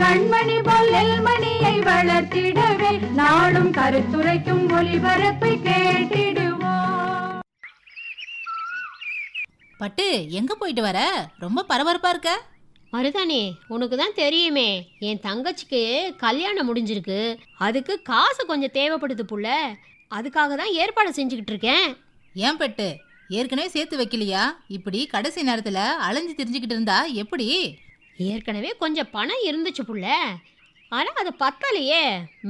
கண்மணி பொல்லல் மணியை வளர்த்திடவே நாடும் கருத்துரைக்கும் ஒளிபரப்பை கேட்டிடுவோம். பட்டு எங்க போயிட்டு வர? ரொம்ப பரபரப்பா இருக்க. மருதானே உனக்கு தான் தெரியுமே என் தங்கச்சிக்கு கல்யாணம் முடிஞ்சிருக்கு. அதுக்கு காசு கொஞ்சம் தேவைப்படுது புள்ள. அதுக்காக தான் ஏற்பாடு செஞ்சுக்கிட்டு இருக்கேன். ஏன் பட்டு? ஏற்கனவே சேர்த்து வைக்கலையா? இப்படி கடைசி நேரத்துல அலைஞ்சு திரிஞ்சுக்கிட்டு இருந்தா எப்படி? ஏற்கனவே கொஞ்சம் பணம் இருந்துச்சு புள்ள. ஆனால் அது பத்தலையே.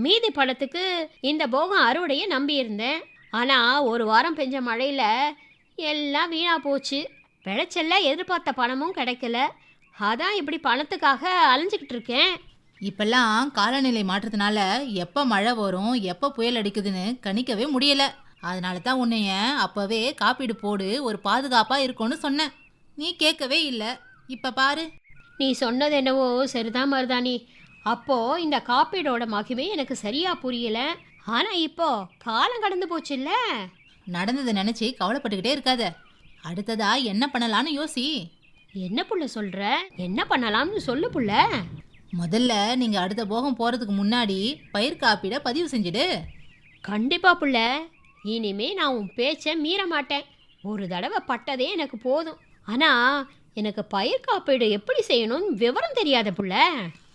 மீதி பணத்துக்கு இந்த போகம் அறுவடையை நம்பி இருந்தேன் ஆனால் ஒரு வாரம் பெஞ்ச மழையில் எல்லாம் வீணாக போச்சு. விளைச்செல்லாம் எதிர்பார்த்த பணமும் கிடைக்கல. அதான் இப்படி பணத்துக்காக அலைஞ்சிக்கிட்டு இருக்கேன். இப்பெல்லாம் காலநிலை மாற்றத்தினால எப்போ மழை வரும் எப்போ புயல் அடிக்குதுன்னு கணிக்கவே முடியல. அதனால தான் உன்னைய அப்போவே காப்பீடு போடு ஒரு பாதுகாப்பாக இருக்கும்னு சொன்னேன். நீ கேட்கவே இல்லை. இப்போ பாரு. நீ சொன்னது என்னவோ சரிதான் மருதாணி. அப்போ இந்த காப்பீடோட மகிமை எனக்கு சரியா புரியல. ஆனா இப்போ காலம் கடந்து போச்சுல்ல. நடந்ததை நினைச்சு கவலைப்பட்டுக்கிட்டே இருக்காத. அடுத்ததா என்ன பண்ணலாம்னு யோசி. என்ன புள்ள சொல்ற? என்ன பண்ணலாம்னு சொல்லு புள்ள. முதல்ல நீங்க அடுத்த போகம் போறதுக்கு முன்னாடி பயிர் காப்பீட பதிவு செஞ்சுடு. கண்டிப்பா புள்ள. இனிமே நான் உன் பேச்சை மீற மாட்டேன். ஒரு தடவை பட்டதே எனக்கு போதும். ஆனா எனக்கு பயிர் காப்பீடு எப்படி செய்யணும்னு விவரம் தெரியாத புள்ள.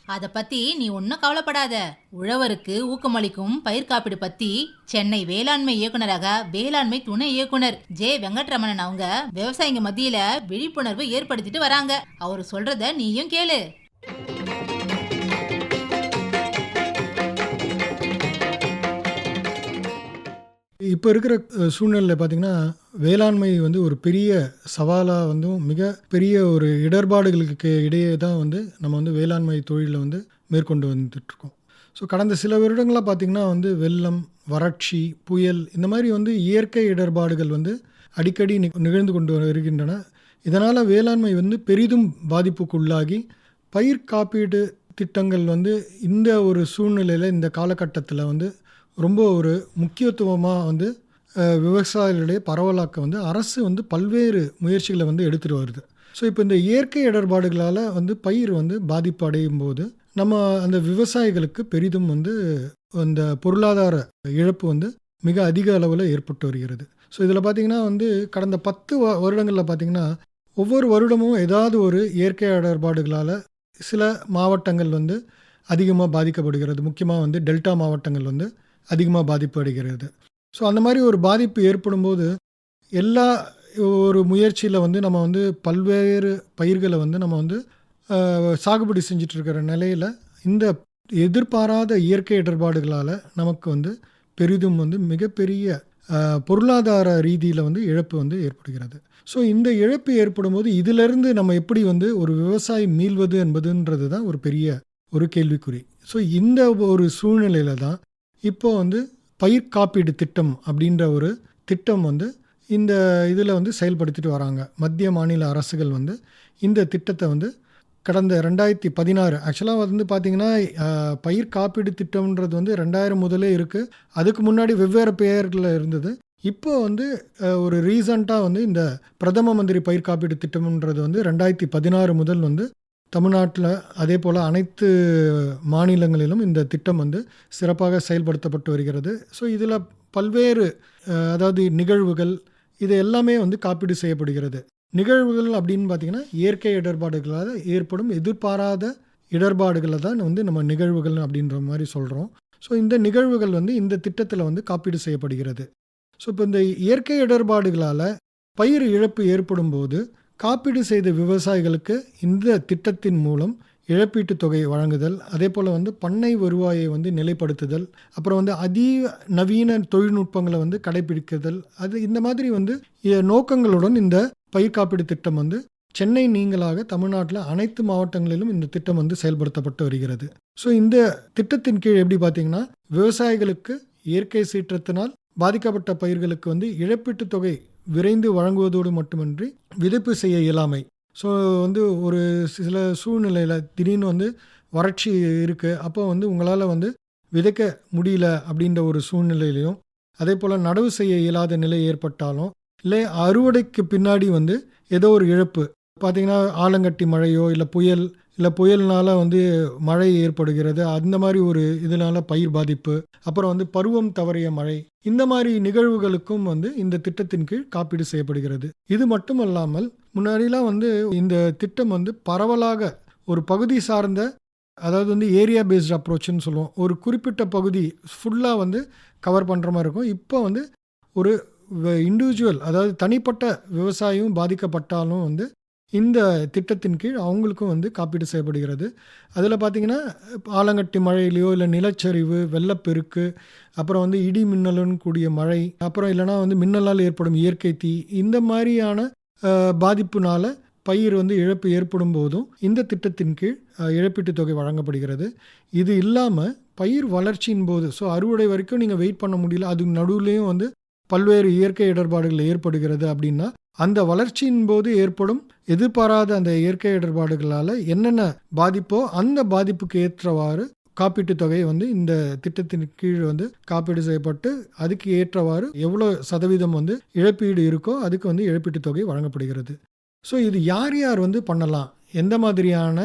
அதை பத்தி நீ ஒன்றும் கவலைப்படாத. உழவருக்கு ஊக்கமளிக்கும் பயிர் காப்பீடு பத்தி சென்னை வேளாண்மை இயக்குனராக வேளாண்மை துணை இயக்குனர் ஜே வெங்கட்ரமணன் அவங்க விவசாயிங்க மத்தியில விழிப்புணர்வு ஏற்படுத்திட்டு வராங்க. அவர் சொல்றத நீயும் கேளு. இப்போ இருக்கிற சூழ்நிலையில் பார்த்தீங்கன்னா வேளாண்மை வந்து ஒரு பெரிய சவாலாக வந்து மிக பெரிய ஒரு இடர்பாடுகளுக்கு இடையே தான் வந்து நம்ம வந்து வேளாண்மை தொழிலில் வந்து மேற்கொண்டு வந்துட்டுருக்கோம். ஸோ கடந்த சில வருடங்களாக பார்த்திங்கன்னா வந்து வெள்ளம் வறட்சி புயல் இந்த மாதிரி வந்து இயற்கை இடர்பாடுகள் வந்து அடிக்கடி நிகழ்ந்து கொண்டு வருகின்றன. இதனால் வேளாண்மை வந்து பெரிதும் பாதிப்புக்குள்ளாகி பயிர் காப்பீடு திட்டங்கள் வந்து இந்த ஒரு சூழ்நிலையில் இந்த காலகட்டத்தில் வந்து ரொம்ப ஒரு முக்கியத்துவமாக வந்து விவசாயிகளுடைய பரவலாக்க வந்து அரசு வந்து பல்வேறு முயற்சிகளை வந்து எடுத்துகிட்டு வருது. ஸோ இப்போ இந்த இயற்கை இடர்பாடுகளால் வந்து பயிர் வந்து பாதிப்பு அடையும் போது நம்ம அந்த விவசாயிகளுக்கு பெரிதும் வந்து அந்த பொருளாதார இழப்பு வந்து மிக அதிக அளவில் ஏற்பட்டு வருகிறது. ஸோ இதில் பார்த்திங்கன்னா வந்து கடந்த பத்து வ வருடங்களில் பார்த்திங்கன்னா ஒவ்வொரு வருடமும் ஏதாவது ஒரு இயற்கை இடர்பாடுகளால் சில மாவட்டங்கள் வந்து அதிகமாக பாதிக்கப்படுகிறது. முக்கியமாக வந்து டெல்டா மாவட்டங்கள் வந்து அதிகமாக பாதிப்பு அடைகிறது. ஸோ அந்த மாதிரி ஒரு பாதிப்பு ஏற்படும்போது எல்லா ஒரு முயற்சியில் வந்து நம்ம வந்து பல்வேறு பயிர்களை வந்து நம்ம வந்து சாகுபடி செஞ்சுட்டு இருக்கிற நிலையில் இந்த எதிர்பாராத இயற்கை இடர்பாடுகளால் நமக்கு வந்து பெரிதும் வந்து மிகப்பெரிய பொருளாதார ரீதியில் வந்து இழப்பு வந்து ஏற்படுகிறது. ஸோ இந்த இழப்பு ஏற்படும் போது இதிலிருந்து நம்ம எப்படி வந்து ஒரு விவசாயி மீள்வது என்பதுன்றது தான் ஒரு பெரிய ஒரு கேள்விக்குறி. ஸோ இந்த ஒரு சூழ்நிலையில தான் இப்போ வந்து பயிர் காப்பீடு திட்டம் அப்படின்ற ஒரு திட்டம் வந்து இந்த இதில் வந்து செயல்படுத்திட்டு வராங்க. மத்திய மாநில அரசுகள் வந்து இந்த திட்டத்தை வந்து கடந்த ரெண்டாயிரத்தி பதினாறு ஆக்சுவலாக வந்து பார்த்திங்கன்னா பயிர் காப்பீடு திட்டம்ன்றது வந்து ரெண்டாயிரம் முதலே இருக்குது அதுக்கு முன்னாடி வெவ்வேறு பெயர்களில் இருந்தது. இப்போ வந்து ஒரு ரீசண்டாக வந்து இந்த பிரதம மந்திரி பயிர் காப்பீடு திட்டம்ன்றது வந்து ரெண்டாயிரத்தி பதினாறு முதல் வந்து தமிழ்நாட்டில் அதே போல் அனைத்து மாநிலங்களிலும் இந்த திட்டம் வந்து சிறப்பாக செயல்படுத்தப்பட்டு வருகிறது. ஸோ இதில் பல்வேறு அதாவது நிகழ்வுகள் இது எல்லாமே வந்து காப்பீடு செய்யப்படுகிறது. நிகழ்வுகள் அப்படின்னு பார்த்தீங்கன்னா இயற்கை இடர்பாடுகளால் ஏற்படும் எதிர்பாராத இடர்பாடுகளை தான் வந்து நம்ம நிகழ்வுகள் அப்படின்ற மாதிரி சொல்கிறோம் ஸோ இந்த நிகழ்வுகள் வந்து இந்த திட்டத்தில் வந்து காப்பீடு செய்யப்படுகிறது. ஸோ இப்போ இந்த இயற்கை இடர்பாடுகளால் பயிர் இழப்பு ஏற்படும் போது காப்பீடு செய்த விவசாயிகளுக்கு இந்த திட்டத்தின் மூலம் இழப்பீட்டுத் தொகை வழங்குதல் அதே போல் வந்து பண்ணை வருவாயை வந்து நிலைப்படுத்துதல் அப்புறம் வந்து அதி நவீன தொழில்நுட்பங்களை வந்து கடைபிடிக்குதல் அது இந்த மாதிரி வந்து நோக்கங்களுடன் இந்த பயிர் காப்பீடு திட்டம் வந்து சென்னை நீங்களாக தமிழ்நாட்டில் அனைத்து மாவட்டங்களிலும் இந்த திட்டம் வந்து செயல்படுத்தப்பட்டு வருகிறது. ஸோ இந்த திட்டத்தின் கீழ் எப்படி பார்த்தீங்கன்னா விவசாயிகளுக்கு இயற்கை சீற்றத்தினால் பாதிக்கப்பட்ட பயிர்களுக்கு வந்து இழப்பீட்டுத் தொகை விரைந்து வழங்குவதோடு மட்டுமின்றி விதைப்பு செய்ய இயலாமை. ஸோ வந்து ஒரு சில சூழ்நிலையில் திடீர்னு வந்து வறட்சி இருக்குது அப்போ வந்து உங்களால் வந்து விதைக்க முடியல அப்படின்ற ஒரு சூழ்நிலையிலையும் அதே போல் நடவு செய்ய இயலாத நிலை ஏற்பட்டாலும் இல்லை அறுவடைக்கு பின்னாடி வந்து ஏதோ ஒரு இழப்பு. பார்த்தீங்கன்னா ஆலங்கட்டி மழையோ இல்லை புயல் இல்லை புயல்னால் வந்து மழை ஏற்படுகிறது. அந்த மாதிரி ஒரு இதனால் பயிர் பாதிப்பு. அப்புறம் வந்து பருவம் தவறிய மழை. இந்த மாதிரி நிகழ்வுகளுக்கும் வந்து இந்த திட்டத்தின் கீழ் காப்பீடு செய்யப்படுகிறது. இது மட்டும் அல்லாமல் முன்னாடிலாம் வந்து இந்த திட்டம் வந்து பரவலாக ஒரு பகுதி சார்ந்த அதாவது வந்து ஏரியா பேஸ்ட் அப்ரோச்னு சொல்லுவோம். ஒரு குறிப்பிட்ட பகுதி ஃபுல்லாக வந்து கவர் பண்ணுற மாதிரி இருக்கும். இப்போ வந்து ஒரு இண்டிவிஜுவல் அதாவது தனிப்பட்ட விவசாயம் பாதிக்கப்பட்டாலும் வந்து இந்த திட்டத்தின் கீழ் அவங்களுக்கும் வந்து காப்பீடு செய்யப்படுகிறது. அதில் பார்த்தீங்கன்னா ஆலங்கட்டி மழையிலையோ இல்லை நிலச்சரிவு வெள்ளப்பெருக்கு அப்புறம் வந்து இடி மின்னலுடன் கூடிய மழை அப்புறம் இல்லைனா வந்து மின்னலால் ஏற்படும் இயற்கை தீ இந்த மாதிரியான அஹ், பாதிப்புனால பயிர் வந்து இழப்பு ஏற்படும் போதும் இந்த திட்டத்தின் கீழ் இழப்பீட்டுத் தொகை வழங்கப்படுகிறது. இது இல்லாமல் பயிர் வளர்ச்சியின் போது ஸோ அறுவடை வரைக்கும் நீங்கள் வெயிட் பண்ண முடியல அது நடுவுலேயும் வந்து பல்வேறு இயற்கை இடர்பாடுகள் ஏற்படுகிறது அப்படின்னா அந்த வளர்ச்சியின் போது ஏற்படும் எதிர்பாராத அந்த இயற்கை இடர்பாடுகளால் என்னென்ன பாதிப்போ அந்த பாதிப்புக்கு ஏற்றவாறு காப்பீட்டுத் தொகை வந்து இந்த திட்டத்தின் கீழ் வந்து காப்பீடு செய்யப்பட்டு அதுக்கு ஏற்றவாறு எவ்வளோ சதவீதம் வந்து இழப்பீடு இருக்கோ அதுக்கு வந்து இழப்பீட்டுத் தொகை வழங்கப்படுகிறது. ஸோ இது யார் யார் வந்து பண்ணலாம்? எந்த மாதிரியான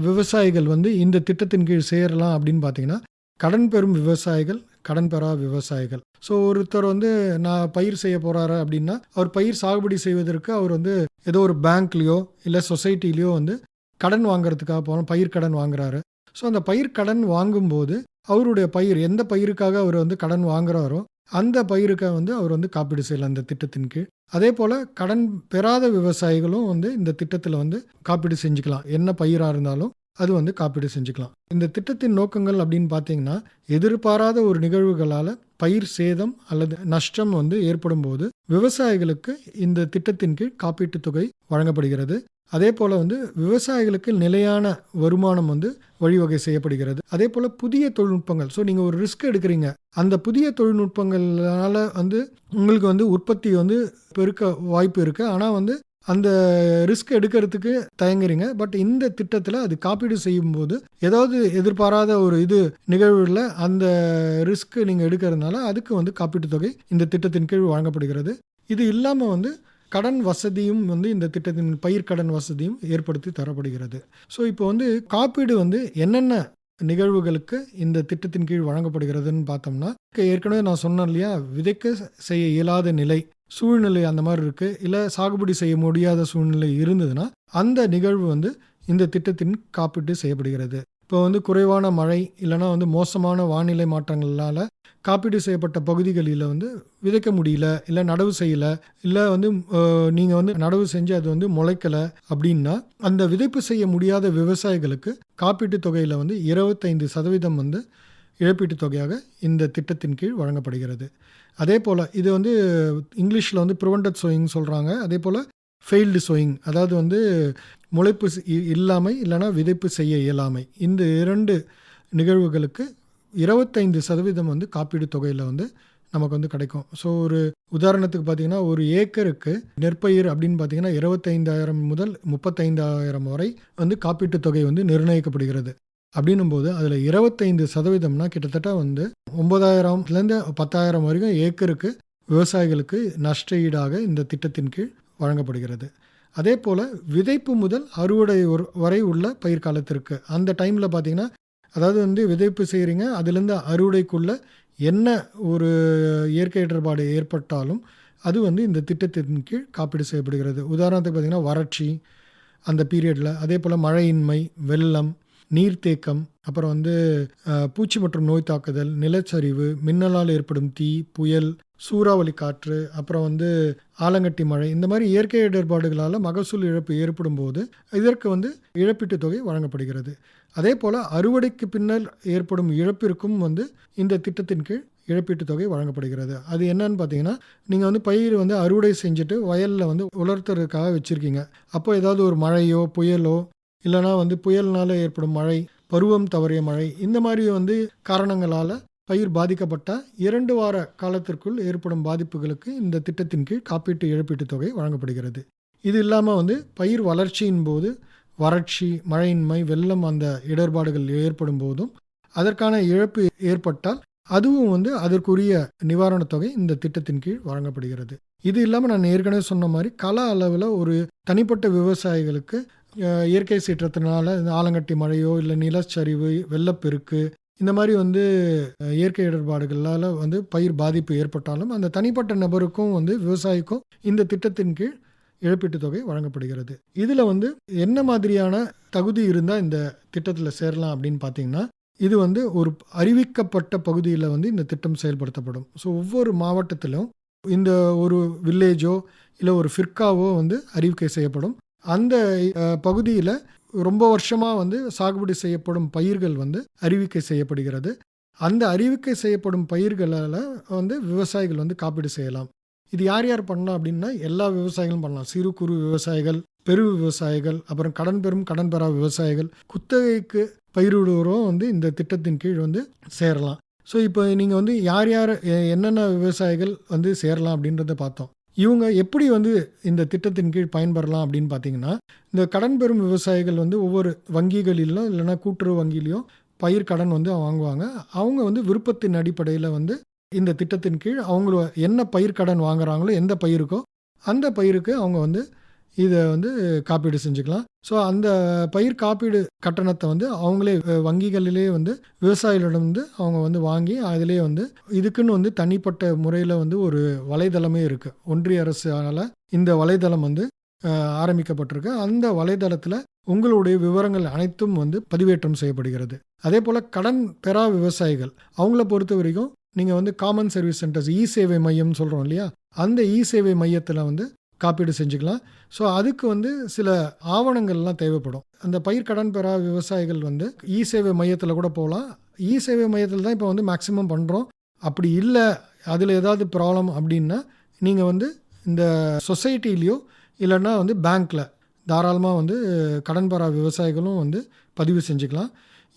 விவசாயிகள் வந்து இந்த திட்டத்தின் கீழ் சேரலாம் அப்படின்னு பார்த்தீங்கன்னா கடன் பெறும் விவசாயிகள் கடன் பெறா விவசாயிகள். ஸோ ஒருத்தர் வந்து நான் பயிர் செய்ய போகிறாரு அப்படின்னா அவர் பயிர் சாகுபடி செய்வதற்கு அவர் வந்து ஏதோ ஒரு பேங்க்லேயோ இல்லை சொசைட்டிலேயோ வந்து கடன் வாங்குறதுக்காக போகணும் பயிர் கடன் வாங்குறாரு. ஸோ அந்த பயிர் கடன் வாங்கும்போது அவருடைய பயிர் எந்த பயிருக்காக அவர் வந்து கடன் வாங்குறாரோ அந்த பயிருக்காக வந்து அவர் வந்து காப்பீடு செய்யலாம் அந்த திட்டத்தின் கீழ். அதே போல் கடன் பெறாத விவசாயிகளும் வந்து இந்த திட்டத்தில் வந்து காப்பீடு செஞ்சுக்கலாம். என்ன பயிராக இருந்தாலும் அது வந்து காப்பீடு செஞ்சுக்கலாம். இந்த திட்டத்தின் நோக்கங்கள் அப்படின்னு பார்த்தீங்கன்னா எதிர்பாராத ஒரு நிகழ்வுகளால் பயிர் சேதம் அல்லது நஷ்டம் வந்து ஏற்படும் போது விவசாயிகளுக்கு இந்த திட்டத்தின் கீழ் காப்பீட்டுத் தொகை வழங்கப்படுகிறது. அதே போல் வந்து விவசாயிகளுக்கு நிலையான வருமானம் வந்து வழிவகை செய்யப்படுகிறது. அதே போல் புதிய தொழில்நுட்பங்கள். ஸோ நீங்கள் ஒரு ரிஸ்க் எடுக்கிறீங்க. அந்த புதிய தொழில்நுட்பங்களால் வந்து உங்களுக்கு வந்து உற்பத்தி வந்து பெருக்க வாய்ப்பு இருக்குது ஆனால் வந்து அந்த ரிஸ்க் எடுக்கிறதுக்கு தயங்குறீங்க. பட் இந்த திட்டத்தில் அது காப்பீடு செய்யும்போது ஏதாவது எதிர்பாராத ஒரு இது நிகழ்வுகளில் அந்த ரிஸ்க் நீங்கள் எடுக்கிறதுனால அதுக்கு வந்து காப்பீட்டுத் தொகை இந்த திட்டத்தின் கீழ் வழங்கப்படுகிறது. இது இல்லாமல் வந்து கடன் வசதியும் வந்து இந்த திட்டத்தின் பயிர் கடன் வசதியும் ஏற்படுத்தி தரப்படுகிறது. ஸோ இப்போ வந்து காப்பீடு வந்து என்னென்ன நிகழ்வுகளுக்கு இந்த திட்டத்தின் கீழ் வழங்கப்படுகிறதுன்னு பார்த்தோம்னா ஏற்கனவே நான் சொன்னேன் இல்லையா? விதைக்க செய்ய இயலாத நிலை சூழ்நிலை அந்த மாதிரி இருக்குது இல்லை சாகுபடி செய்ய முடியாத சூழ்நிலை இருந்ததுன்னா அந்த நிகழ்வு வந்து இந்த திட்டத்தின் காப்பீட்டு செய்யப்படுகிறது. இப்போ வந்து குறைவான மழை இல்லைன்னா வந்து மோசமான வானிலை மாற்றங்களால் காப்பீடு செய்யப்பட்ட பகுதிகளில் வந்து விதைக்க முடியல இல்லை நடவு செய்யலை இல்லை வந்து நீங்கள் வந்து நடவு செஞ்சு அது வந்து முளைக்கலை அப்படின்னா அந்த விதைப்பு செய்ய முடியாத விவசாயிகளுக்கு காப்பீட்டுத் தொகையில் வந்து இருபத்தைந்து சதவீதம் வந்து இழப்பீட்டுத் தொகையாக இந்த திட்டத்தின் கீழ் வழங்கப்படுகிறது. அதே போல் இது வந்து இங்கிலீஷில் வந்து ப்ரிவெண்டட் சோயிங் சொல்கிறாங்க அதே போல் ஃபெயில்டு சோயிங் அதாவது வந்து முளைப்பு இ- இல்லாமை இல்லைன்னா விதைப்பு செய்ய இயலாமை. இந்த இரண்டு நிகழ்வுகளுக்கு இருபத்தைந்து சதவீதம் வந்து காப்பீடு தொகையில் வந்து நமக்கு வந்து கிடைக்கும். ஸோ ஒரு உதாரணத்துக்கு பார்த்தீங்கன்னா ஒரு ஏக்கருக்கு நெற்பயிர் அப்படின்னு பார்த்தீங்கன்னா இருபத்தைந்தாயிரம் முதல் முப்பத்தைந்தாயிரம் வரை வந்து காப்பீட்டுத் தொகை வந்து நிர்ணயிக்கப்படுகிறது. அப்படின்னும் போது அதில் இருபத்தைந்து சதவீதம்னா கிட்டத்தட்ட வந்து ஒன்பதாயிரம்லேருந்து பத்தாயிரம் வரைக்கும் ஏக்கருக்கு விவசாயிகளுக்கு நஷ்ட ஈடாக இந்த திட்டத்தின் கீழ் வழங்கப்படுகிறது. அதே போல் விதைப்பு முதல் அறுவடை ஒரு- வரை உள்ள பயிர் காலத்திற்கு. அந்த டைமில் பார்த்தீங்கன்னா அதாவது வந்து விதைப்பு செய்கிறீங்க அதுலேருந்து அறுவடைக்குள்ளே என்ன ஒரு இயற்கை இடர்பாடு ஏற்பட்டாலும் அது வந்து இந்த திட்டத்தின் கீழ் காப்பீடு செய்யப்படுகிறது. உதாரணத்துக்கு பார்த்தீங்கன்னா வறட்சி அந்த பீரியடில் அதே போல் மழையின்மை வெள்ளம் நீர்த்தேக்கம் அப்புறம் வந்து பூச்சி மற்றும் நோய் தாக்குதல் நிலச்சரிவு மின்னலால் ஏற்படும் தீ புயல் சூறாவளி காற்று அப்புறம் வந்து ஆலங்கட்டி மழை இந்த மாதிரி இயற்கை இடர்பாடுகளால் மகசூல் இழப்பு ஏற்படும் போது இதற்கு வந்து இழப்பீட்டுத் தொகை வழங்கப்படுகிறது. அதே போல் அறுவடைக்கு பின்னர் ஏற்படும் இழப்பிற்கும் வந்து இந்த திட்டத்தின் கீழ் இழப்பீட்டுத் தொகை வழங்கப்படுகிறது. அது என்னன்னு பார்த்தீங்கன்னா நீங்கள் வந்து பயிர் வந்து அறுவடை செஞ்சுட்டு வயலில் வந்து உலர்த்துறதுக்காக வச்சுருக்கீங்க. அப்போ ஏதாவது ஒரு மழையோ புயலோ இல்லைனா வந்து புயல்னால ஏற்படும் மழை பருவம் தவறிய மழை இந்த மாதிரி வந்து காரணங்களால் பயிர் பாதிக்கப்பட்ட இரண்டு வார காலத்திற்குள் ஏற்படும் பாதிப்புகளுக்கு இந்த திட்டத்தின் கீழ் காப்பீட்டு இழப்பீட்டுத் தொகை வழங்கப்படுகிறது. இது இல்லாமல் வந்து பயிர் வளர்ச்சியின் போது வறட்சி மழையின்மை வெள்ளம் அந்த இடர்பாடுகள் ஏற்படும் போதும் அதற்கான இழப்பு ஏற்பட்டால் அதுவும் வந்து அதற்குரிய நிவாரணத் தொகை இந்த திட்டத்தின் கீழ் வழங்கப்படுகிறது. இது இல்லாமல் நான் ஏற்கனவே சொன்ன மாதிரி கல அளவில் ஒரு தனிப்பட்ட விவசாயிகளுக்கு இயற்கை சீற்றத்தினால ஆலங்கட்டி மழையோ இல்லை நிலச்சரிவு வெள்ளப்பெருக்கு இந்த மாதிரி வந்து இயற்கை இடர்பாடுகளால் வந்து பயிர் பாதிப்பு ஏற்பட்டாலும் அந்த தனிப்பட்ட நபருக்கும் வந்து விவசாயிக்கும் இந்த திட்டத்தின் கீழ் இழப்பீட்டுத் தொகை வழங்கப்படுகிறது. இதில் வந்து என்ன மாதிரியான தகுதி இருந்தால் இந்த திட்டத்தில் சேரலாம் அப்படின்னு பார்த்தீங்கன்னா இது வந்து ஒரு அறிவிக்கப்பட்ட பகுதியில் வந்து இந்த திட்டம் செயல்படுத்தப்படும். ஸோ ஒவ்வொரு மாவட்டத்திலும் இந்த ஒரு வில்லேஜோ இல்லை ஒரு ஃபிர்காவோ வந்து அறிவிக்கை செய்யப்படும். அந்த பகுதியில் ரொம்ப வருஷமாக வந்து சாகுபடி செய்யப்படும் பயிர்கள் வந்து அறிவிக்கை செய்யப்படுகிறது. அந்த அறிவிக்கை செய்யப்படும் பயிர்களால் வந்து விவசாயிகள் வந்து காப்பீடு செய்யலாம். இது யார் யார் பண்ணலாம் அப்படின்னா எல்லா விவசாயிகளும் பண்ணலாம். சிறு குறு விவசாயிகள் பெரு விவசாயிகள் அப்புறம் கடன் பெறும் கடன் பெறா விவசாயிகள் குத்தகைக்கு பயிரிடுவோரும் வந்து இந்த திட்டத்தின் கீழ் வந்து சேரலாம். ஸோ இப்போ நீங்கள் வந்து யார் யார் எ- என்னென்ன விவசாயிகள் வந்து சேரலாம் அப்படின்றத பார்த்தோம். இவங்க எப்படி வந்து இந்த திட்டத்தின் கீழ் பயன்பெறலாம் அப்படின்னு பார்த்தீங்கன்னா இந்த கடன் பெறும் விவசாயிகள் வந்து ஒவ்வொரு வங்கிகளிலும் இல்லைன்னா கூட்டுறவு வங்கியிலையும் பயிர் கடன் வந்து வாங்குவாங்க. அவங்க வந்து விருப்பத்தின் அடிப்படையில் வந்து இந்த திட்டத்தின் கீழ் அவங்கள என்ன பயிர் கடன் வாங்குறாங்களோ எந்த பயிருக்கோ அந்த பயிருக்கு அவங்க வந்து இதை வந்து காப்பீடு செஞ்சுக்கலாம். ஸோ அந்த பயிர் காப்பீடு கட்டணத்தை வந்து அவங்களே வங்கிகளிலே வந்து விவசாயிகளிடம் வந்து அவங்க வந்து வாங்கி அதிலே வந்து இதுக்குன்னு வந்து தனிப்பட்ட முறையில் வந்து ஒரு வலைதளமே இருக்குது ஒன்றிய அரசால் இந்த வலைதளம் வந்து ஆரம்பிக்கப்பட்டிருக்கு. அந்த வலைதளத்தில் உங்களுடைய விவரங்கள் அனைத்தும் வந்து பதிவேற்றம் செய்யப்படுகிறது. அதே போல் கடன் பெறா விவசாயிகள் அவங்கள பொறுத்த வரைக்கும் நீங்கள் வந்து காமன் சர்வீஸ் சென்டர்ஸ் இ சேவை மையம் சொல்கிறோம் இல்லையா? அந்த இ சேவை மையத்தில் வந்து காப்பீடு செஞ்சுக்கலாம். ஸோ அதுக்கு வந்து சில ஆவணங்கள்லாம் தேவைப்படும். அந்த பயிர் கடன் பெறா விவசாயிகள் வந்து இ சேவை மையத்தில் கூட போகலாம். இ சேவை மையத்தில் தான் இப்போ வந்து மேக்ஸிமம் பண்ணுறோம் அப்படி இல்லை அதில் ஏதாவது ப்ராப்ளம் அப்படின்னா நீங்கள் வந்து இந்த சொசைட்டிலேயோ இல்லைன்னா வந்து பேங்க்கில் தாராளமாக வந்து கடன் பெறா விவசாயிகளும் வந்து பதிவு செஞ்சுக்கலாம்.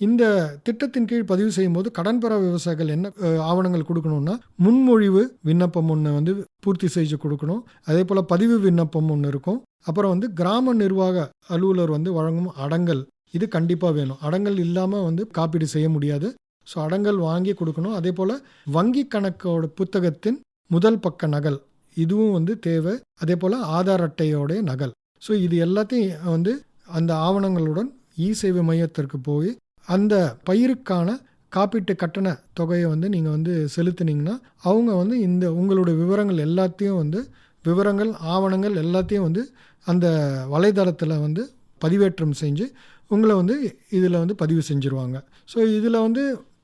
இந்த திட்டத்தின் கீழ் பதிவு செய்யும்போது கடன் பெற விவசாயிகள் என்ன ஆவணங்கள் கொடுக்கணும்னா முன்மொழிவு விண்ணப்பம் ஒன்று வந்து பூர்த்தி செஞ்சு கொடுக்கணும். அதே போல் பதிவு விண்ணப்பம் ஒன்று இருக்கும். அப்புறம் வந்து கிராம நிர்வாக அலுவலர் வந்து வழங்கும் அடங்கல். இது கண்டிப்பாக வேணும். அடங்கல் இல்லாமல் வந்து காப்பீடு செய்ய முடியாது. ஸோ அடங்கல் வாங்கி கொடுக்கணும். அதே போல் வங்கி கணக்கோட புத்தகத்தின் முதல் பக்க நகல். இதுவும் வந்து தேவை. அதே போல் ஆதார் அட்டையோடைய நகல். ஸோ இது எல்லாத்தையும் வந்து அந்த ஆவணங்களுடன் இ சேவை மையத்திற்கு போய் அந்த பயிருக்கான காப்பீட்டு கட்டண தொகையை வந்து நீங்கள் வந்து செலுத்துனீங்கன்னா அவங்க வந்து இந்த உங்களுடைய விவரங்கள் எல்லாத்தையும் வந்து விவரங்கள் ஆவணங்கள் எல்லாத்தையும் வந்து அந்த வலைதளத்தில் வந்து பதிவேற்றம் செஞ்சு உங்களை வந்து இதில் வந்து பதிவு செஞ்சுருவாங்க. ஸோ இதில் வந்து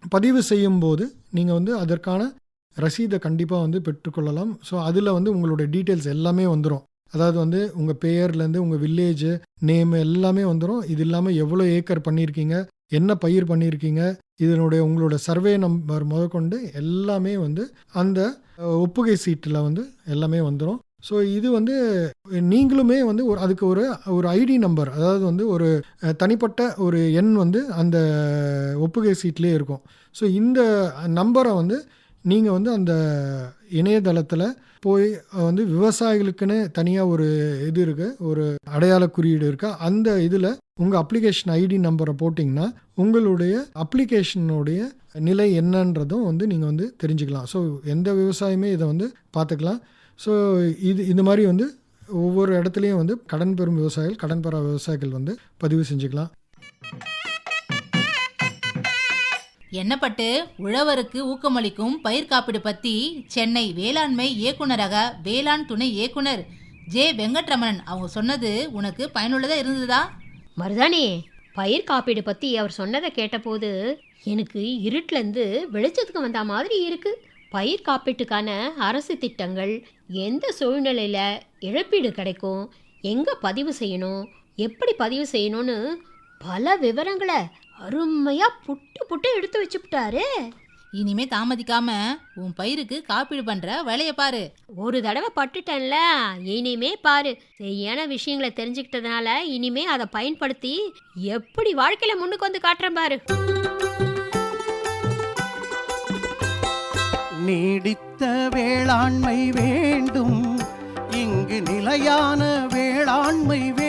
பதிவு செய்யும்போது நீங்கள் வந்து அதற்கான ரசீதை கண்டிப்பாக வந்து பெற்றுக்கொள்ளலாம். ஸோ அதில் வந்து உங்களுடைய டீட்டெயில்ஸ் எல்லாமே வந்துடும் அதாவது வந்து உங்கள் பெயர்லேருந்து உங்கள் வில்லேஜு நேம் எல்லாமே வந்துடும் இது இல்லாமல் எவ்வளோ ஏக்கர் பண்ணியிருக்கீங்க என்ன பயிர் பண்ணியிருக்கீங்க இதனுடைய உங்களோட சர்வே நம்பர் முதற்கொண்டு எல்லாமே வந்து அந்த ஒப்புகை சீட்டில் வந்து எல்லாமே வந்துடும் ஸோ இது வந்து நீங்களுமே வந்து ஒரு அதுக்கு ஒரு ஒரு ஐடி நம்பர் அதாவது வந்து ஒரு தனிப்பட்ட ஒரு எண் வந்து அந்த ஒப்புகை சீட்லேயே இருக்கும். ஸோ இந்த நம்பரை வந்து நீங்கள் வந்து அந்த இணையதளத்தில் போய் வந்து விவசாயிகளுக்குன்னு தனியாக ஒரு இது இருக்குது ஒரு அடையாள குறியீடு இருக்கா. அந்த இதில் உங்கள் அப்ளிகேஷன் ஐடி நம்பரை போட்டிங்கன்னா உங்களுடைய அப்ளிகேஷனுடைய நிலை என்னன்றதும் வந்து நீங்கள் வந்து தெரிஞ்சுக்கலாம். ஸோ எந்த விவசாயமே இதை வந்து பார்த்துக்கலாம். ஸோ இது இந்த மாதிரி வந்து ஒவ்வொரு இடத்துலையும் வந்து கடன் பெறும் விவசாயிகள் கடன் பெறா விவசாயிகள் வந்து பதிவு செஞ்சுக்கலாம். என்னப்பட்டு உழவருக்கு ஊக்கமளிக்கும் பயிர் காப்பீடு பத்தி சென்னை வேளாண்மை இயக்குனராக வேளாண் துணை இயக்குனர் ஜே வெங்கட்ரமணன் அவங்க சொன்னது உனக்கு பயனுள்ளதா இருந்ததா? மருதாணி பயிர் காப்பீடு பற்றி அவர் சொன்னதை கேட்டபோது எனக்கு இருட்டிலேருந்து வெளிச்சத்துக்கு வந்த மாதிரி இருக்கு. பயிர் காப்பீட்டுக்கான அரசு திட்டங்கள் எந்த சூழ்நிலையில் இழப்பீடு கிடைக்கும் எங்கே பதிவு செய்யணும் எப்படி பதிவு செய்யணும்னு பல விவரங்களை அருமையாக புட்டு புட்டு எடுத்து வச்சுப்புட்டாரு. இனிமே தாமதிக்காம உன் பயிருக்கு காப்பீடு பண்ற வேலையை பாரு. ஒரு தடவை பட்டுட்டேன்ல இனிமே பாரு. சரியான விஷயங்களை தெரிஞ்சுக்கிட்டதுனால இனிமே அதை பயன்படுத்தி எப்படி வாழ்க்கையில முன்னுக்கு வந்து காட்டுறேன் பாரு. நீடித்த வேளாண்மை வேண்டும். இங்கு நிலையான வேளாண்மை வேண்டும்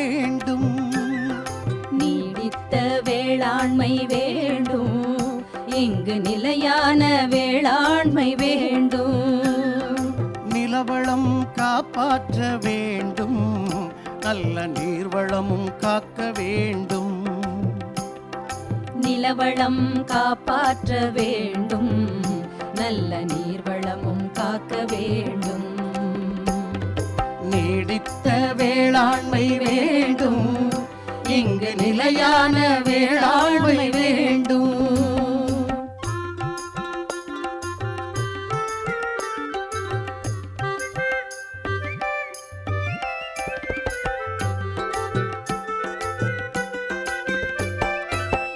வேளாண்மை வேண்டும். இங்கு நிலையான வேளாண்மை வேண்டும். நிலவளம் காப்பாற்ற வேண்டும். நல்ல நீர்வளமும் காக்க வேண்டும். நிலவளம் காப்பாற்ற வேண்டும். நல்ல நீர்வளமும் காக்க வேண்டும். நீடித்த வேளாண்மை நிலையான வேளாண்மை வேண்டும்.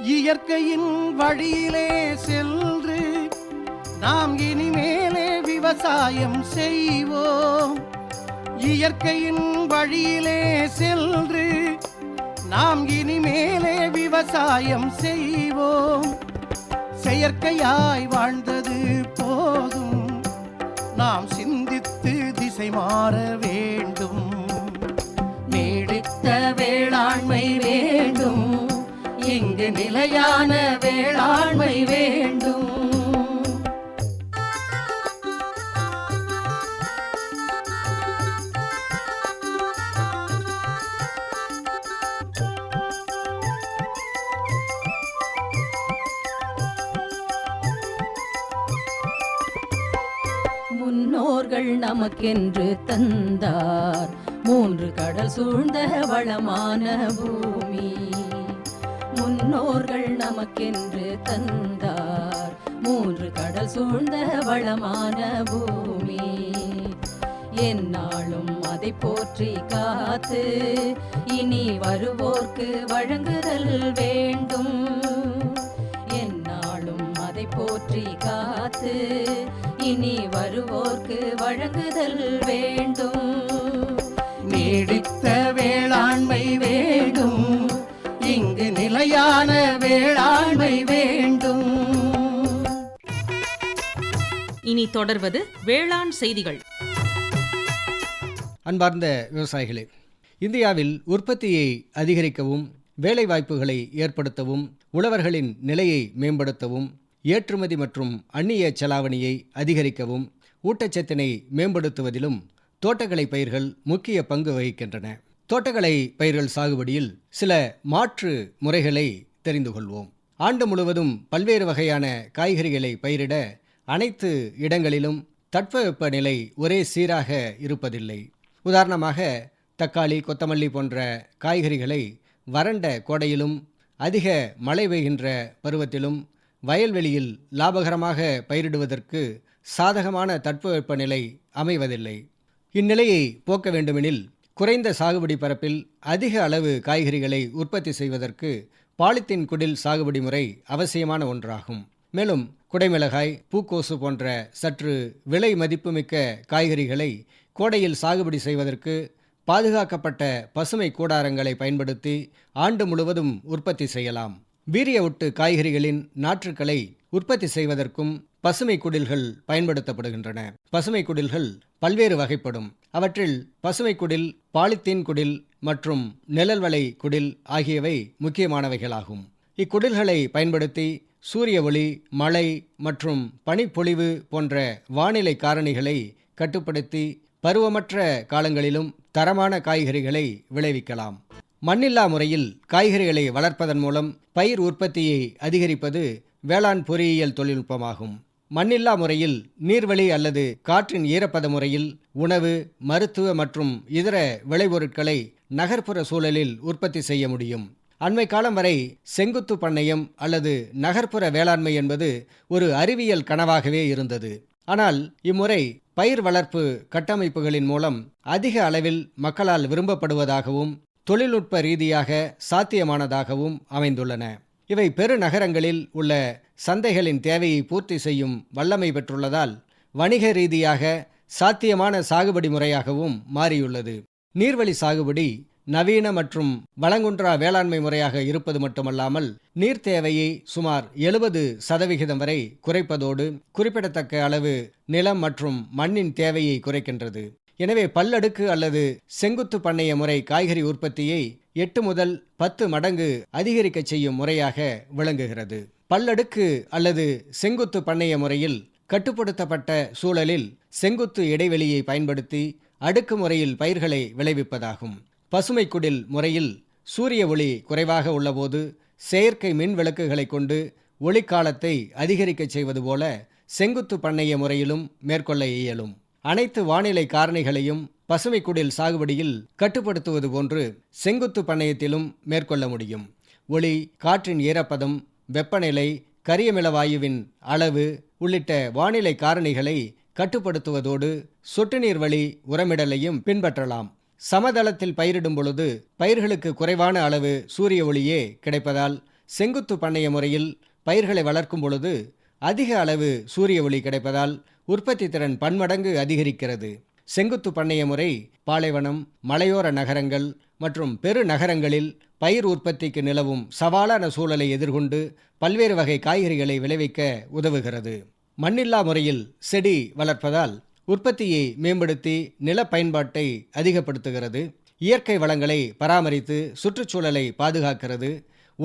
இயற்கையின் வழியிலே சென்று நாம் இனிமேலே விவசாயம் செய்வோம். இயற்கையின் வழியிலே சென்று நாம் இனிமேலே விவசாயம் செய்வோம். செயற்கையாய் வாழ்ந்தது போதும். நாம் சிந்தித்து திசை மாற வேண்டும். நீடித்த வேளாண்மை வேண்டும். இங்கு நிலையான வேளாண்மை வேண்டும். நமக்கென்று தந்தார். மூன்று கடல் சூழ்ந்த வளமான பூமி. முன்னோர்கள் நமக்கென்று தந்தார். மூன்று கடல் சூழ்ந்த வளமான பூமி. என்னாலும் அதை போற்றி காத்து இனி வருவோர்க்கு வழங்குதல் வேண்டும். காத்து இனி வருவோர்க்கு வழங்குதல் வேண்டும். நீடித்த வேளாண்மை வேண்டும். இங்கு நிலையான வேளாண்மை வேண்டும். இனி தொடர்வது வேளாண் செய்திகள். அன்பார்ந்த விவசாயிகளே இந்தியாவில் உற்பத்தியை அதிகரிக்கவும் வேலைவாய்ப்புகளை ஏற்படுத்தவும் உழவர்களின் நிலையை மேம்படுத்தவும் ஏற்றுமதி மற்றும் அந்நிய செலாவணியை அதிகரிக்கவும் ஊட்டச்சத்தினை மேம்படுத்துவதிலும் தோட்டக்கலை பயிர்கள் முக்கிய பங்கு வகிக்கின்றன. தோட்டக்கலை பயிர்கள் சாகுபடியில் சில மாற்று முறைகளை தெரிந்து கொள்வோம். ஆண்டு முழுவதும் பல்வேறு வகையான காய்கறிகளை பயிரிட அனைத்து இடங்களிலும் தட்பவெப்பநிலை ஒரே சீராக இருப்பதில்லை. உதாரணமாக தக்காளி கொத்தமல்லி போன்ற காய்கறிகளை வறண்ட கோடையிலும் அதிக மழை பெய்கின்ற பருவத்திலும் வயல்வெளியில் லாபகரமாக பயிரிடுவதற்கு சாதகமான தட்பவெப்பநிலை அமைவதில்லை. இந்நிலையை போக்க வேண்டுமெனில் குறைந்த சாகுபடி பரப்பில் அதிக அளவு காய்கறிகளை உற்பத்தி செய்வதற்கு பாலித்தீன் குடில் சாகுபடி முறை அவசியமான ஒன்றாகும். மேலும் குடைமிளகாய் பூக்கோசு போன்ற சற்று விலை மதிப்புமிக்க காய்கறிகளை கோடையில் சாகுபடி செய்வதற்கு பாதுகாக்கப்பட்ட பசுமை கூடாரங்களை பயன்படுத்தி ஆண்டு முழுவதும் உற்பத்தி செய்யலாம். வீரிய ஒட்டு காய்கறிகளின் நாற்றுக்களை உற்பத்தி செய்வதற்கும் பசுமை குடில்கள் பயன்படுத்தப்படுகின்றன. பசுமை குடில்கள் பல்வேறு வகைப்படும். அவற்றில் பசுமை குடில் பாலித்தீன் குடில் மற்றும் நிழல்வலை குடில் ஆகியவை முக்கியமானவைகளாகும். இக்குடில்களை பயன்படுத்தி சூரிய ஒளி மழை மற்றும் பனிப்பொழிவு போன்ற வானிலை காரணிகளை கட்டுப்படுத்தி பருவமற்ற காலங்களிலும் தரமான காய்கறிகளை விளைவிக்கலாம். மண்ணில்லா முறையில் காய்கறிகளை வளர்ப்பதன் மூலம் பயிர் உற்பத்தியை அதிகரிப்பது வேளாண் பொறியியல் தொழில்நுட்பமாகும். மண்ணில்லா முறையில் நீர்வழி அல்லது காற்றின் ஈரப்பத முறையில் உணவு மருத்துவ மற்றும் இதர விளைபொருட்களை நகர்ப்புற சூழலில் உற்பத்தி செய்ய முடியும். அண்மை காலம் வரை செங்குத்து பண்ணையம் அல்லது நகர்ப்புற வேளாண்மை என்பது ஒரு அறிவியல் கனவாகவே இருந்தது. ஆனால் இம்முறை பயிர் வளர்ப்பு கட்டமைப்புகளின் மூலம் அதிக அளவில் மக்களால் விரும்பப்படுவதாகவும் தொழில்நுட்ப ரீதியாக சாத்தியமானதாகவும் அமைந்துள்ளன. இவை பெருநகரங்களில் உள்ள சந்தைகளின் தேவையை பூர்த்தி செய்யும் வல்லமை பெற்றுள்ளதால் வணிக ரீதியாக சாத்தியமான சாகுபடி முறையாகவும் மாறியுள்ளது. நீர்வழி சாகுபடி நவீன மற்றும் வளங்குன்றா வேளாண்மை முறையாக இருப்பது மட்டுமல்லாமல் நீர் தேவையை சுமார் எழுபது சதவிகிதம் வரை குறைப்பதோடு குறிப்பிடத்தக்க அளவு நிலம் மற்றும் மண்ணின் தேவையை குறைக்கின்றது. எனவே பல்லடுக்கு அல்லது செங்குத்து பண்ணைய முறை காய்கறி உற்பத்தியை எட்டு முதல் பத்து மடங்கு அதிகரிக்க செய்யும் முறையாக விளங்குகிறது. பல்லடுக்கு அல்லது செங்குத்து பண்ணைய முறையில் கட்டுப்படுத்தப்பட்ட சூழலில் செங்குத்து இடைவெளியை பயன்படுத்தி அடுக்கு முறையில் பயிர்களை விளைவிப்பதாகும். பசுமை குடில் முறையில் சூரிய ஒளி குறைவாக உள்ளபோது செயற்கை மின் விளக்குகளை கொண்டு ஒளிக்காலத்தை அதிகரிக்கச் செய்வது போல செங்குத்து பண்ணைய முறையிலும் மேற்கொள்ள இயலும். அனைத்து வானிலை காரணிகளையும் பசுமை குடில் சாகுபடியில் கட்டுப்படுத்துவது போன்று செங்குத்து பண்ணையத்திலும் மேற்கொள்ள முடியும். ஒளி காற்றின் ஈரப்பதம் வெப்பநிலை கரியமில வாயுவின் அளவு உள்ளிட்ட வானிலை காரணிகளை கட்டுப்படுத்துவதோடு சொட்டு நீர் வழி உரமிடலையும் பின்பற்றலாம். சமதளத்தில் பயிரிடும் பொழுது பயிர்களுக்கு குறைவான அளவு சூரிய ஒளியே கிடைப்பதால் செங்குத்து பண்ணைய முறையில் பயிர்களை வளர்க்கும் பொழுது அதிக அளவு சூரிய ஒளி கிடைப்பதால் உற்பத்தி திறன் பன்மடங்கு அதிகரிக்கிறது. செங்குத்து பண்ணைய முறை பாலைவனம் மலையோர நகரங்கள் மற்றும் பெருநகரங்களில் பயிர் உற்பத்திக்கு நிலவும் சவாலான சூழலை எதிர்கொண்டு பல்வேறு வகை காய்கறிகளை விளைவிக்க உதவுகிறது. மண்ணில்லா முறையில் செடி வளர்ப்பதால் உற்பத்தியை மேம்படுத்தி நில பயன்பாட்டை அதிகப்படுத்துகிறது. இயற்கை வளங்களை பராமரித்து சுற்றுச்சூழலை பாதுகாக்கிறது.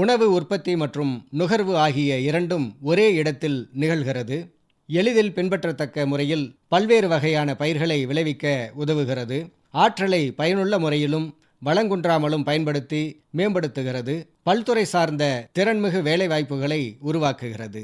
உணவு உற்பத்தி மற்றும் நுகர்வு ஆகிய இரண்டும் ஒரே இடத்தில் நிகழ்கிறது. எளிதில் பின்பற்றத்தக்க முறையில் பல்வேறு வகையான பயிர்களை விளைவிக்க உதவுகிறது. ஆற்றலை பயனுள்ள முறையிலும் வளங்குன்றாமலும் பயன்படுத்தி மேம்படுத்துகிறது. பல்துறை சார்ந்த திறன்மிகு வேலைவாய்ப்புகளை உருவாக்குகிறது.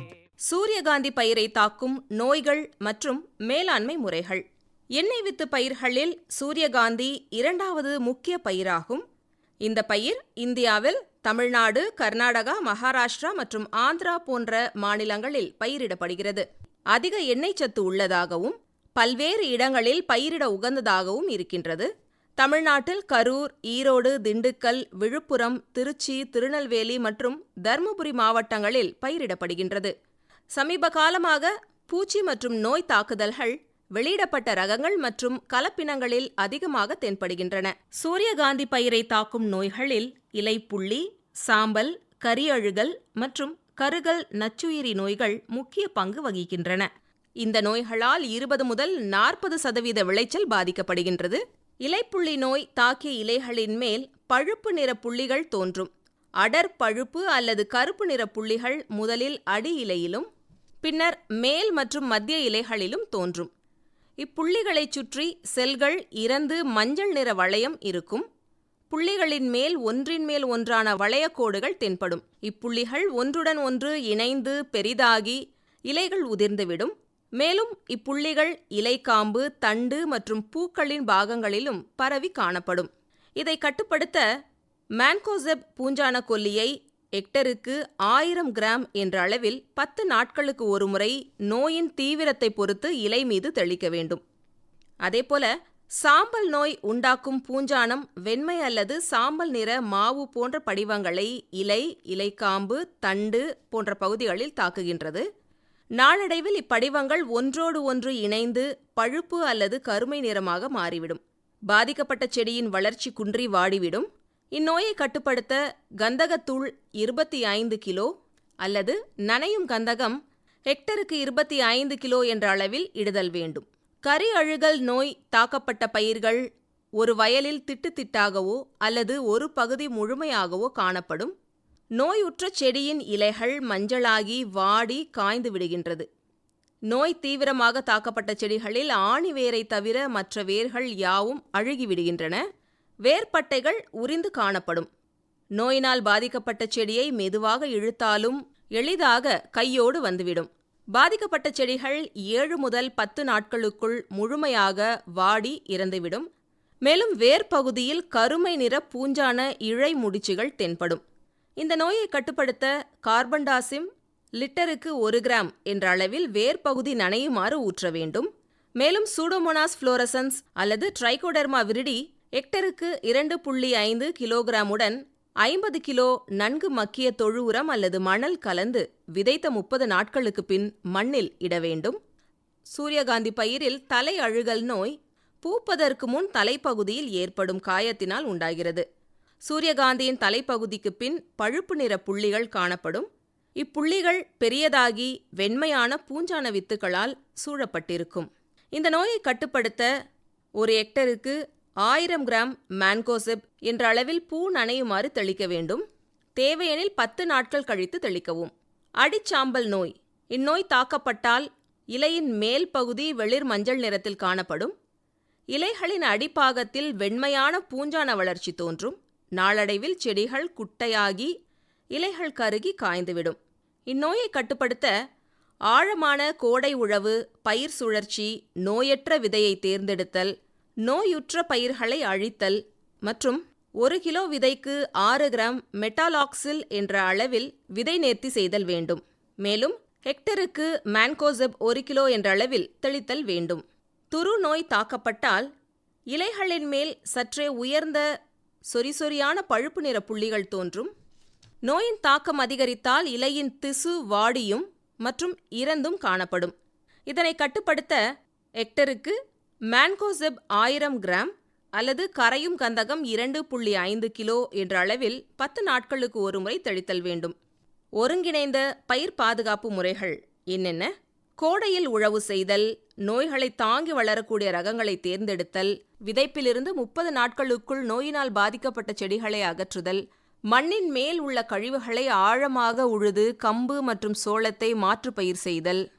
சூரியகாந்தி பயிரை தாக்கும் நோய்கள் மற்றும் மேலாண்மை முறைகள். எண்ணெய் வித்து பயிர்களில் சூரியகாந்தி இரண்டாவது முக்கிய பயிராகும். இந்த பயிர் இந்தியாவில் தமிழ்நாடு கர்நாடகா மகாராஷ்டிரா மற்றும் ஆந்திரா போன்ற மாநிலங்களில் பயிரிடப்படுகிறது. அதிக எண்ணெய் சத்து உள்ளதாகவும் பல்வேறு இடங்களில் பயிரிட உகந்ததாகவும் இருக்கின்றது. தமிழ்நாட்டில் கரூர் ஈரோடு திண்டுக்கல் விழுப்புரம் திருச்சி திருநெல்வேலி மற்றும் தருமபுரி மாவட்டங்களில் பயிரிடப்படுகின்றது. சமீப காலமாக பூச்சி மற்றும் நோய் தாக்குதல்கள் வெளியிடப்பட்ட ரகங்கள் மற்றும் கலப்பினங்களில் அதிகமாக தென்படுகின்றன. சூரியகாந்தி பயிரை தாக்கும் நோய்களில் இலைப்புள்ளி சாம்பல் கரியழுகல் மற்றும் கருகல் நச்சுயிரி நோய்கள் முக்கிய பங்கு வகிக்கின்றன. இந்த நோய்களால் இருபது முதல் நாற்பது சதவீத விளைச்சல் பாதிக்கப்படுகின்றது. இலைப்புள்ளி நோய் தாக்கிய இலைகளின் மேல் பழுப்பு நிற புள்ளிகள் தோன்றும். அடர் பழுப்பு அல்லது கருப்பு நிற புள்ளிகள் முதலில் அடி இலையிலும் பின்னர் மேல் மற்றும் மத்திய இலைகளிலும் தோன்றும். இப்புள்ளிகளைச் சுற்றி செல்கள் இறந்து மஞ்சள் நிற வளையம் இருக்கும். புள்ளிகளின் மேல் ஒன்றின் மேல் ஒன்றான வளையக்கோடுகள் தென்படும். இப்புள்ளிகள் ஒன்றுடன் ஒன்று இணைந்து பெரிதாகி இலைகள் உதிர்ந்துவிடும். மேலும் இப்புள்ளிகள் இலைக்காம்பு தண்டு மற்றும் பூக்களின் பாகங்களிலும் பரவி காணப்படும். இதை கட்டுப்படுத்த மேன்கோசெப் பூஞ்சான கொல்லியை ஹெக்டருக்கு ஆயிரம் கிராம் என்ற அளவில் பத்து நாட்களுக்கு ஒருமுறை நோயின் தீவிரத்தை பொறுத்து இலை மீது தெளிக்க வேண்டும். அதேபோல சாம்பல் நோய் உண்டாக்கும் பூஞ்சானம் வெண்மை அல்லது சாம்பல் நிற மாவு போன்ற படிவங்களை இலை இலைக்காம்பு தண்டு போன்ற பகுதிகளில் தாக்குகின்றது. நாளடைவில் இப்படிவங்கள் ஒன்றோடு ஒன்று இணைந்து பழுப்பு அல்லது கருமை நிறமாக மாறிவிடும். பாதிக்கப்பட்ட செடியின் வளர்ச்சி குன்றி வாடிவிடும். இந்நோயை கட்டுப்படுத்த கந்தகத்தூள் இருபத்தி ஐந்து கிலோ அல்லது நனையும் கந்தகம் ஹெக்டருக்கு இருபத்தி ஐந்து கிலோ என்ற அளவில் இடுதல் வேண்டும். கரி அழுகல் நோய் தாக்கப்பட்ட பயிர்கள் ஒரு வயலில் திட்டு திட்டாகவோ அல்லது ஒரு பகுதி முழுமையாகவோ காணப்படும். நோயுற்ற செடியின் இலைகள் மஞ்சளாகி வாடி காய்ந்து விடுகின்றது. நோய் தீவிரமாக தாக்கப்பட்ட செடிகளில் ஆணி வேரை தவிர மற்ற வேர்கள் யாவும் அழுகிவிடுகின்றன வேர்பட்டைகள் உரிந்து காணப்படும். நோயினால் பாதிக்கப்பட்ட செடியை மெதுவாக இழுத்தாலும் எளிதாக கையோடு வந்துவிடும். பாதிக்கப்பட்ட செடிகள் ஏழு முதல் பத்து நாட்களுக்குள் முழுமையாக வாடி இறந்துவிடும். மேலும் வேர் பகுதியில் கருமை நிற பூஞ்சான இழை முடிச்சுகள் தென்படும். இந்த நோயை கட்டுப்படுத்த கார்பன்டாசிம் லிட்டருக்கு ஒரு கிராம் என்ற அளவில் வேர்ப்பகுதி நனையுமாறு ஊற்ற வேண்டும். மேலும் சூடோமோனாஸ் ஃப்ளோரசன்ஸ் அல்லது ட்ரைகோடெர்மா விரிடி ஹெக்டருக்கு இரண்டு புள்ளி ஐந்து கிலோகிராமுடன் ஐம்பது கிலோ நன்கு மக்கிய தொழு உரம் அல்லது மணல் கலந்து விதைத்த முப்பது நாட்களுக்கு பின் மண்ணில் இட வேண்டும். சூரியகாந்தி பயிரில் தலை அழுகல் நோய் பூப்பதற்கு முன் தலைப்பகுதியில் ஏற்படும் காயத்தினால் உண்டாகிறது. சூரியகாந்தியின் தலைப்பகுதிக்கு பின் பழுப்பு நிற புள்ளிகள் காணப்படும். இப்புள்ளிகள் பெரியதாகி வெண்மையான பூஞ்சான வித்துக்களால் சூழப்பட்டிருக்கும். இந்த நோயை கட்டுப்படுத்த ஒரு ஹெக்டருக்கு ஆயிரம் கிராம் மேன்கோசெப் என்ற அளவில் பூ நனையுமாறு தெளிக்க வேண்டும். தேவையெனில் பத்து நாட்கள் கழித்து தெளிக்கவும். அடிச்சாம்பல் நோய். இந்நோய் தாக்கப்பட்டால் இலையின் மேல் பகுதி வெளிர் மஞ்சள் நிறத்தில் காணப்படும். இலைகளின் அடிப்பாகத்தில் வெண்மையான பூஞ்சான வளர்ச்சி தோன்றும். நாளடைவில் செடிகள் குட்டையாகி இலைகள் கருகி காய்ந்துவிடும். இந்நோயை கட்டுப்படுத்த ஆழமான கோடை உழவு பயிர் சுழற்சி நோயற்ற விதையை தேர்ந்தெடுத்தல் நோயுற்ற பயிர்களை அழித்தல் மற்றும் ஒரு கிலோ விதைக்கு ஆறு கிராம் மெட்டாலாக்சில் என்ற அளவில் விதை நேர்த்தி செய்தல் வேண்டும். மேலும் ஹெக்டருக்கு மேன்கோசெப் ஒரு கிலோ என்ற அளவில் தெளித்தல் வேண்டும். துரு நோய் தாக்கப்பட்டால் இலைகளின் மேல் சற்றே உயர்ந்த சொரிசொரியான பழுப்பு நிற புள்ளிகள் தோன்றும். நோயின் தாக்கம் அதிகரித்தால் இலையின் திசு வாடியும் மற்றும் இறந்தும் காணப்படும். இதனை கட்டுப்படுத்த ஹெக்டருக்கு மேன்கோசெப் ஆயிரம் கிராம் அல்லது கரையும் கந்தகம் இரண்டு புள்ளி ஐந்து கிலோ என்ற அளவில் பத்து நாட்களுக்கு ஒருமுறை தெளித்தல் வேண்டும். ஒருங்கிணைந்த பயிர் பாதுகாப்பு முறைகள் என்னென்ன? கோடையில் உழவு செய்தல் நோய்களை தாங்கி வளரக்கூடிய ரகங்களை தேர்ந்தெடுத்தல் விதைப்பிலிருந்து முப்பது நாட்களுக்குள் நோயினால் பாதிக்கப்பட்ட செடிகளை அகற்றுதல் மண்ணின் மேல் உள்ள கழிவுகளை ஆழமாக உழுது கம்பு மற்றும் சோளத்தை மாற்றுப்பயிர் செய்தல்.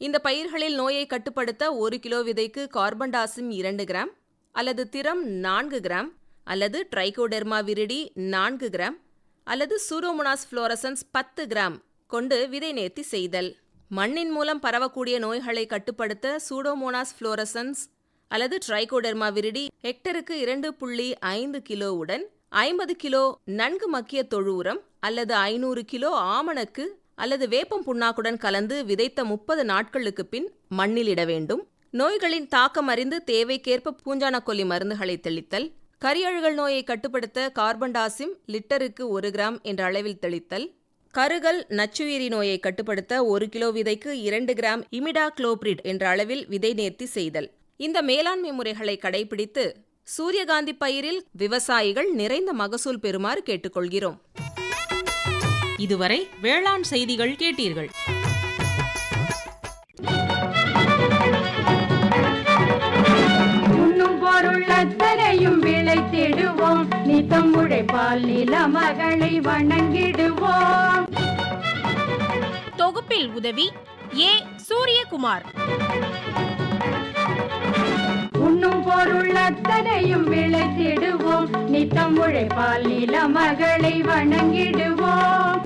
இந்த பயிர்களில் நோயை கட்டுப்படுத்த ஒரு கிலோ விதைக்கு கார்பன்டாசிம் இரண்டு கிராம் அல்லது திரம் நான்கு கிராம் அல்லது ட்ரைகோடெர்மா விரிடி நான்கு கிராம் அல்லது சூடோமோனாஸ் ஃப்ளோரசன்ஸ் பத்து கிராம் கொண்டு விதை நேர்த்தி செய்தல். மண்ணின் மூலம் பரவக்கூடிய நோய்களை கட்டுப்படுத்த சூடோமோனாஸ் ஃப்ளோரசன்ஸ் அல்லது ட்ரைகோடெர்மா விரிடி ஹெக்டருக்கு இரண்டு புள்ளி ஐந்து கிலோவுடன் ஐம்பது கிலோ நன்கு மக்கிய தொழு உரம் அல்லது ஐநூறு கிலோ ஆமணக்கு அல்லது வேப்பம் புண்ணாக்குடன் கலந்து விதைத்த முப்பது நாட்களுக்கு பின் மண்ணில் இட வேண்டும். நோய்களின் தாக்கம் அறிந்து தேவைக்கேற்ப பூஞ்சானக்கொல்லி மருந்துகளை தெளித்தல். கரியழுகல் நோயை கட்டுப்படுத்த கார்பன்டாசிம் லிட்டருக்கு ஒரு கிராம் என்ற அளவில் தெளித்தல். கருகல் நச்சுயிரி நோயை கட்டுப்படுத்த ஒரு கிலோ விதைக்கு இரண்டு கிராம் இமிடா குளோப்ரிட் என்ற அளவில் விதை நேர்த்தி செய்தல். இந்த மேலாண்மை முறைகளை கடைபிடித்து சூரியகாந்தி பயிரில் விவசாயிகள் நிறைந்த மகசூல் பெறுமாறு கேட்டுக்கொள்கிறோம். இதுவரை வேளாண் செய்திகள் கேட்டீர்கள். அத்தனையும் விளைத்திடுவோம் நித்தம் உழைப்பால் நில மகளை வணங்கிடுவோம். தொகுப்பில் உதவி ஏ. சூரியகுமார். உண்ணும் பொருள் அத்தனையும் விளைத்திடுவோம் நித்தம் உழைப்பால் நில மகளை வணங்கிடுவோம்.